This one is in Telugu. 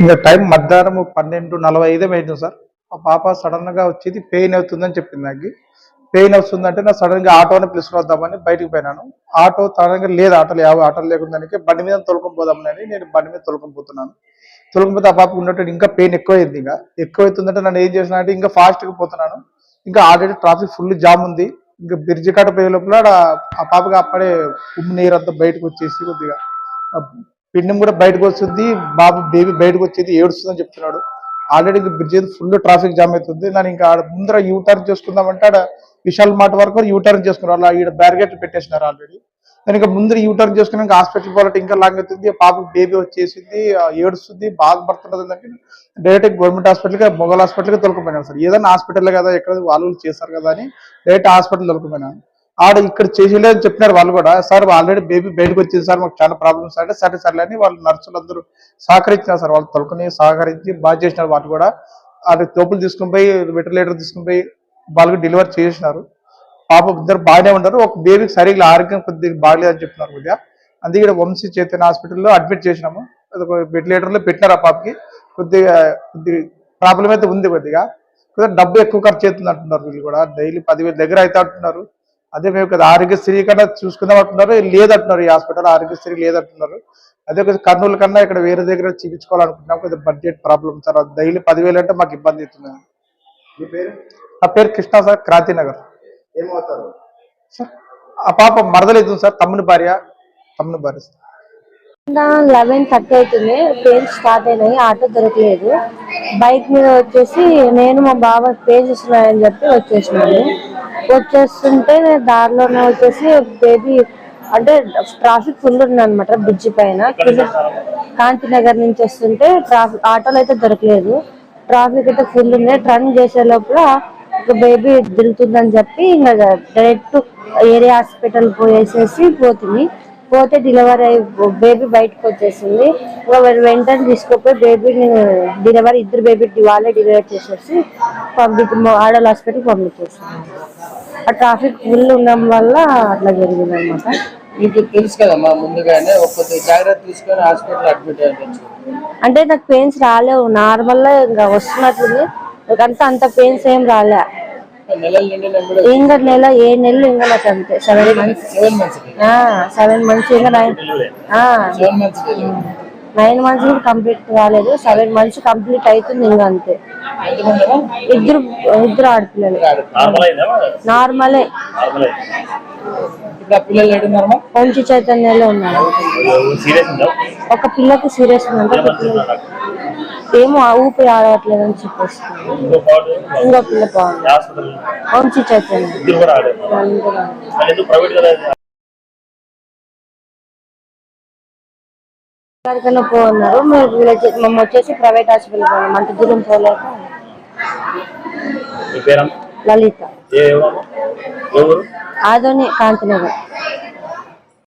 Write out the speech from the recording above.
ఇంకా టైం మధ్యాహ్నం పన్నెండు నలభై ఐదే అయింది సార్. ఆ పాప సడన్గా వచ్చేది పెయిన్ అవుతుందని చెప్పింది నాకు. పెయిన్ వస్తుందంటే నా సడన్గా ఆటోని పిలుచుకుని వద్దామని బయటకు పోయినాను. ఆటో సడన్గా లేదు ఆటోలు యాభై ఆటోలు లేకుందానికి బండి మీద తొలకపోదామని నేను బండి మీద తొలకపోతున్నాను తొలకపోతే ఆ పాపకు ఉన్నట్టు ఇంకా పెయిన్ ఎక్కువైంది ఇంకా. ఎక్కువ అవుతుందంటే నన్ను ఏం చేసిన అంటే ఇంకా ఫాస్ట్గా గా పోతున్నాను. ఇంకా ఆల్రెడీ ట్రాఫిక్ ఫుల్ జామ్ ఉంది. ఇంకా బ్రిడ్జి కాట పోయే లోపల ఆ పాపకి అప్పుడే ఉమ్ము నీరు అంతా బయటకు వచ్చేసి కొద్దిగా పిండం కూడా బయటకు వస్తుంది బాబు బేబీ బయటకు వచ్చేది ఏడుస్తుంది అని చెప్తున్నాడు. ఆల్రెడీ ఇంకా బ్రిడ్జ్ ఫుల్ ట్రాఫిక్ జామ్ అవుతుంది. నేను ఇంకా ఆడ ముందర యూ టర్న్ చేసుకుందామంటే ఆడ విశాల్ మాట వరకు యూ టర్న్ చేసుకున్నారు. అలా ఈడ బ్యారిగేట్ పెట్టేసినారు ఆల్రెడీ నేను ఇంకా ముందర యూ టర్న్ చేసుకుని హాస్పిటల్ పోవాలంటే ఇంకా లాంగ్ అవుతుంది. పాప బేబీ వచ్చేసింది ఏడుస్తుంది బాగా పడుతున్నది అంటే డైరెక్ట్ గవర్నమెంట్ హాస్పిటల్కి మొగల్ హాస్పిటల్కి తొలకపోయినాను సార్. ఏదైనా హాస్పిటల్ కదా ఎక్కడ వాళ్ళు చేస్తారు కదా అని డైరెక్ట్ హాస్పిటల్ తొలకపోయినాను ఆడ ఇక్కడ చేసేలేదని చెప్పినారు వాళ్ళు కూడా. సార్ ఆల్రెడీ బేబీ బయటకు వచ్చింది సార్ మాకు చాలా ప్రాబ్లమ్స్ అంటే సరే సరే అని వాళ్ళు నర్సులు అందరూ సహకరించినారు సార్ వాళ్ళు తొలకొని సహకరించి బాగా చేసినారు వాళ్ళు కూడా. అది తోపులు తీసుకుని పోయి వెంటిలేటర్ తీసుకుని పోయి వాళ్ళకి డెలివరీ చేసినారు. పాప ఇద్దరు బాగానే ఉన్నారు. ఒక బేబీకి సరిగ్గా ఆరోగ్యం కొద్దిగా బాగలేదని చెప్తున్నారు కొద్దిగా అందుకే ఇక్కడ వంశీ చైతన్య హాస్పిటల్లో అడ్మిట్ చేసినాము. వెంటిలేటర్లో పెట్టినారు ఆ పాపకి. కొద్దిగా కొద్దిగా ప్రాబ్లం అయితే ఉంది కొద్దిగా. కొద్దిగా డబ్బు ఎక్కువ ఖర్చు అవుతుంది అంటున్నారు వీళ్ళు కూడా. డైలీ పదివేల దగ్గర అయితే అంటున్నారు. అదే మేము కదా ఆరోగ్యశ్రీ కన్నా చూసుకుందాం అంటున్నారు లేదంటున్నారు ఈ హాస్పిటల్ ఆరోగ్యశ్రీ లేదంటున్నారు. అదే కొద్దిగా కర్నూలు కన్నా ఇక్కడ వేరే దగ్గర చూపించుకోవాలనుకుంటున్నాం కొద్దిగా బడ్జెట్ ప్రాబ్లమ్ సార్ డైలీ పదివేలు అంటే మాకు ఇబ్బంది అవుతుంది. నా పేరు కృష్ణ సార్ క్రాంతినగర్ ఏమవుతారు? సార్ ఆ పాప మరదలేదు సార్ తమ్ముని భార్య తమ్ముని భార్య సార్. లెవెన్ థర్టీ అవుతుంది స్టార్ట్ అయినాయి ఆటో దొరకలేదు. బైక్ మీద వచ్చేసి నేను మా బాబా పేజెస్ ఉన్నాయని చెప్పి వచ్చేసినాను వచ్చేస్తుంటే నేను దారిలోనే వచ్చేసి బేబీ అంటే ట్రాఫిక్ ఫుల్ ఉంది అనమాట బ్రిడ్జి పైన. కాంతి నగర్ నుంచి వస్తుంటే ట్రాఫిక్ ఆటోలు అయితే దొరకలేదు. ట్రాఫిక్ అయితే ఫుల్ ఉంది. రన్ చేసే లోపల ఒక బేబీ దిగుతుందని చెప్పి ఇంకా డైరెక్ట్ ఏరియా హాస్పిటల్ పోయేసేసి పోతుంది. పోతే డెలివరీ అయి బేబీ బయటకు వచ్చేసింది. ఇంకా వెంటనే తీసుకుపోయి బేబీని డెలివరీ ఇద్దరు బేబీ వాళ్ళే డెలివరీ చేసేసి పంపించి ఆడల హాస్పిటల్ పంపించేసాను ఆ ట్రాఫిక్ ఫుల్ ఉండడం వల్ల అట్లా జరిగింది అనమాట మీకు తెలుసు కదమ్మా ముందుగానే జాగ్రత్త తీసుకొని హాస్పిటల్ అడ్మిట్ అంటే నాకు పెయిన్స్ రాలేవు. నార్మల్గా ఇంకా వస్తున్నట్టుంది అంత అంత పెయిన్స్ ఏం రాలే. ఇంకా నెల ఏ నెలలు ఇంకా నాకు అంతే. Seven months seven months seven months ఇంకా నైన్ నైన్ మంత్స్ కూడా కంప్లీట్ కాలేదు. సెవెన్ మంత్స్ కంప్లీట్ అవుతుంది ఇంకా అంతే? ఇద్దరు ఇద్దరు ఆడపిల్లలు. నార్మలే మంచి చైతన్యంలో ఉన్నారు. ఒక పిల్లకి సీరియస్ ఉందంటే ఏమో ఆ ఊపిరి ఆడట్లేదు అని చెప్పేసి ఇంకో పిల్ల బాగుంది మంచి చైతన్యం నలుగురు. ఎక్కడికైనా పోన్నారు మేము విలేజ్ మేము వచ్చేసి ప్రైవేట్ హాస్పిటల్ పోయినాం అంత దూరం పోలేక. లలిత. ఆదోని కాంతినగర్.